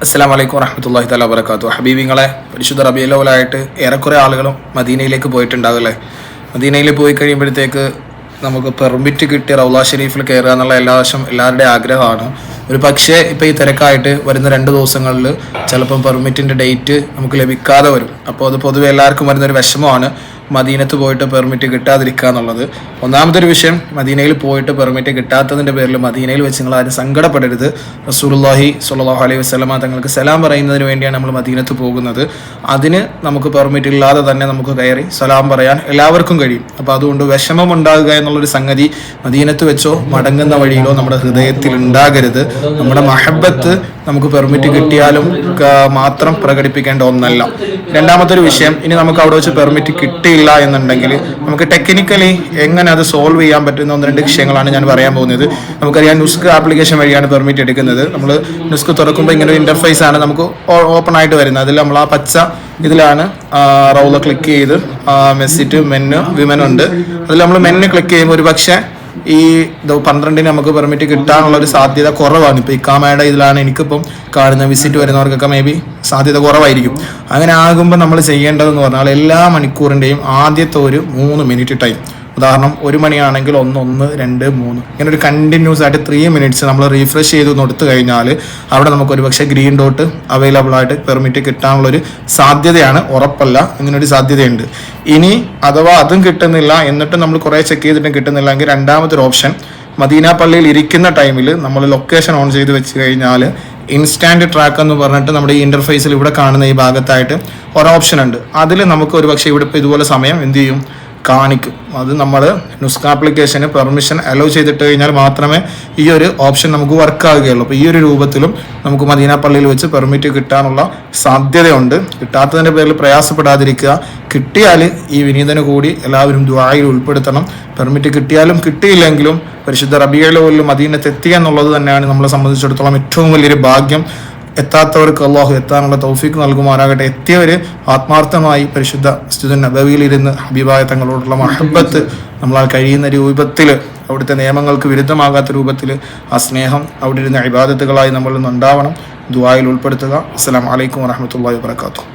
അസ്സാം വറഹമത്തല്ലാഹി തല വബർക്കാത്തു ഹബീബിങ്ങളെ പരിശുദ്ധ റബിയലോലായിട്ട് ഏറെക്കുറെ ആളുകളും മദീനയിലേക്ക് പോയിട്ടുണ്ടാവില്ലേ മദീനയിൽ പോയി കഴിയുമ്പോഴത്തേക്ക് നമുക്ക് പെർമിറ്റ് കിട്ടിയ റൗല ഷെരീഫിൽ കയറുക എന്നുള്ള എല്ലാ വർഷം എല്ലാവരുടെയും ആഗ്രഹമാണ്. ഒരു പക്ഷേ ഇപ്പോൾ ഈ തിരക്കായിട്ട് വരുന്ന രണ്ട് ദിവസങ്ങളിൽ ചിലപ്പം പെർമിറ്റിന്റെ ഡേറ്റ് നമുക്ക് ലഭിക്കാതെ വരും. അപ്പോൾ അത് പൊതുവെ എല്ലാവർക്കും വരുന്നൊരു വിഷമമാണ് മദീനത്ത് പോയിട്ട് പെർമിറ്റ് കിട്ടാതിരിക്കുക എന്നുള്ളത്. ഒന്നാമതൊരു വിഷയം മദീനയിൽ പോയിട്ട് പെർമിറ്റ് കിട്ടാത്തതിന്റെ പേരിൽ മദീനയിൽ വെച്ച് നിങ്ങൾ ആരും സങ്കടപ്പെടരുത്. റസൂലുള്ളാഹി സുല്ലാഹു അലൈഹി വസല്ലമ തങ്ങൾക്ക് സലാം പറയുന്നതിന് വേണ്ടിയാണ് നമ്മൾ മദീനത്ത് പോകുന്നത്. അതിന് നമുക്ക് പെർമിറ്റ് ഇല്ലാതെ തന്നെ നമുക്ക് കയറി സലാം പറയാൻ എല്ലാവർക്കും കഴിയും. അപ്പോൾ അതുകൊണ്ട് വിഷമം ഉണ്ടാകുക എന്നുള്ളൊരു സംഗതി മദീനത്ത് വെച്ചോ മടങ്ങുന്ന വഴിയിലോ നമ്മുടെ ഹൃദയത്തിൽ ഉണ്ടാകരുത്. നമ്മുടെ മഹബത്ത് നമുക്ക് പെർമിറ്റ് കിട്ടിയാലും മാത്രം പ്രകടിപ്പിക്കേണ്ട ഒന്നല്ല. രണ്ടാമത്തെ ഒരു വിഷയം ഇനി നമുക്ക് അവിടെ വെച്ച് പെർമിറ്റ് കിട്ടിയില്ല എന്നുണ്ടെങ്കിൽ നമുക്ക് ടെക്നിക്കലി എങ്ങനെ അത് സോൾവ് ചെയ്യാൻ പറ്റുന്ന ഒന്ന് രണ്ട് വിഷയങ്ങളാണ് ഞാൻ പറയാൻ പോകുന്നത്. നമുക്കറിയാം നുസ്ക് ആപ്ലിക്കേഷൻ വഴിയാണ് പെർമിറ്റ് എടുക്കുന്നത്. നമ്മൾ നുസ്ക് തുറക്കുമ്പോൾ ഇങ്ങനെ ഒരു ഇന്റർഫേസ് ആണ് നമുക്ക് ഓപ്പൺ ആയിട്ട് വരുന്നത്. അതിൽ നമ്മൾ ആ പച്ച ഇതിലാണ് റൗള ക്ലിക്ക് ചെയ്ത് മെസ്സിറ്റ് മെന്ന് വിമൻ ഉണ്ട്. അതിൽ നമ്മൾ മെന്ന് ക്ലിക്ക് ചെയ്യുമ്പോൾ ഒരു പക്ഷേ ഈ പന്ത്രണ്ടിന് നമുക്ക് പെർമിറ്റ് കിട്ടാനുള്ള ഒരു സാധ്യത കുറവാണ്. ഇപ്പൊ ഇക്കാമയുടെ ഇതിലാണ് എനിക്കിപ്പം കാണുന്ന വിസിറ്റ് വരുന്നവർക്കൊക്കെ മേ ബി സാധ്യത കുറവായിരിക്കും. അങ്ങനെ ആകുമ്പോൾ നമ്മൾ ചെയ്യേണ്ടതെന്ന് പറഞ്ഞാൽ എല്ലാ മണിക്കൂറിന്റെയും ആദ്യത്തെ ഒരു മൂന്ന് മിനിറ്റ് ടൈം ഉദാഹരണം ഒരു മണിയാണെങ്കിൽ ഒന്ന് ഒന്ന് രണ്ട് മൂന്ന്. ഇങ്ങനെ ഒരു കണ്ടിന്യൂസ് ആയിട്ട് ത്രീ മിനിറ്റ്സ് നമ്മൾ റീഫ്രഷ് ചെയ്ത് കൊടുത്തു കഴിഞ്ഞാൽ അവിടെ നമുക്ക് ഒരു പക്ഷേ ഗ്രീൻ ഡോട്ട് അവൈലബിൾ ആയിട്ട് പെർമിറ്റ് കിട്ടാനുള്ളൊരു സാധ്യതയാണ്. ഉറപ്പല്ല ഇങ്ങനൊരു സാധ്യതയുണ്ട്. ഇനി അഥവാ അതും കിട്ടുന്നില്ല എന്നിട്ട് നമ്മൾ കുറേ ചെക്ക് ചെയ്തിട്ടും കിട്ടുന്നില്ല എങ്കിൽ രണ്ടാമത്തെ ഓപ്ഷൻ മദീന പള്ളിയിൽ ഇരിക്കുന്ന ടൈമിൽ നമ്മൾ ലൊക്കേഷൻ ഓൺ ചെയ്ത് വെച്ച് കഴിഞ്ഞാൽ ഇൻസ്റ്റാന്റ് ട്രാക്ക് എന്ന് പറഞ്ഞിട്ട് നമ്മുടെ ഈ ഇന്റർഫേസിൽ ഇവിടെ കാണുന്ന ഈ ഭാഗത്തായിട്ട് ഒരു ഓപ്ഷൻ ഉണ്ട്. അതിൽ നമുക്ക് ഒരു പക്ഷേ ഇവിടെ ഇതുപോലെ സമയം എന്ത് ചെയ്യും? കാണിക്കും. അത് നമ്മൾ നുസ്ക ആപ്ലിക്കേഷന് പെർമിഷൻ അലോ ചെയ്തിട്ട് കഴിഞ്ഞാൽ മാത്രമേ ഈ ഒരു ഓപ്ഷൻ നമുക്ക് വർക്ക് ആകുകയുള്ളൂ അപ്പോൾ ഈ ഒരു രൂപത്തിലും നമുക്ക് മദീന പള്ളിയിൽ വെച്ച് പെർമിറ്റ് കിട്ടാനുള്ള സാധ്യതയുണ്ട്. കിട്ടാത്തതിന്റെ പേരിൽ പ്രയാസപ്പെടാതിരിക്കുക. കിട്ടിയാൽ ഈ വിനീതന് കൂടി എല്ലാവരും ദ്വായിൽ ഉൾപ്പെടുത്തണം. പെർമിറ്റ് കിട്ടിയാലും കിട്ടിയില്ലെങ്കിലും പരിശുദ്ധ റബിയലോലും മദീനത്ത് എത്തുക എന്നുള്ളത് തന്നെയാണ് നമ്മളെ സംബന്ധിച്ചിടത്തോളം ഏറ്റവും വലിയൊരു ഭാഗ്യം. എത്താത്തവർക്ക് അള്ളാഹു എത്താനുള്ള തൗഫീക്ക് നൽകുമാറാകട്ടെ. എത്തിയവർ ആത്മാർത്ഥമായി പരിശുദ്ധ സ്തുതൻ നബവിയിലിരുന്ന് ഹബീബായ തങ്ങളോടുള്ള മഹബത്ത് നമ്മളാൽ കഴിയുന്ന രൂപത്തിൽ അവിടുത്തെ നിയമങ്ങൾക്ക് വിരുദ്ധമാകാത്ത രൂപത്തിൽ ആ സ്നേഹം അവിടെ ഇരുന്ന ഇബാദത്തുകളായി നമ്മളിൽ നിന്നുണ്ടാവണം. ദുബായിൽ ഉൾപ്പെടുത്തുക. അസ്സലാം വലൈക്കും വാഹമത്തല്ലാ വാത്തു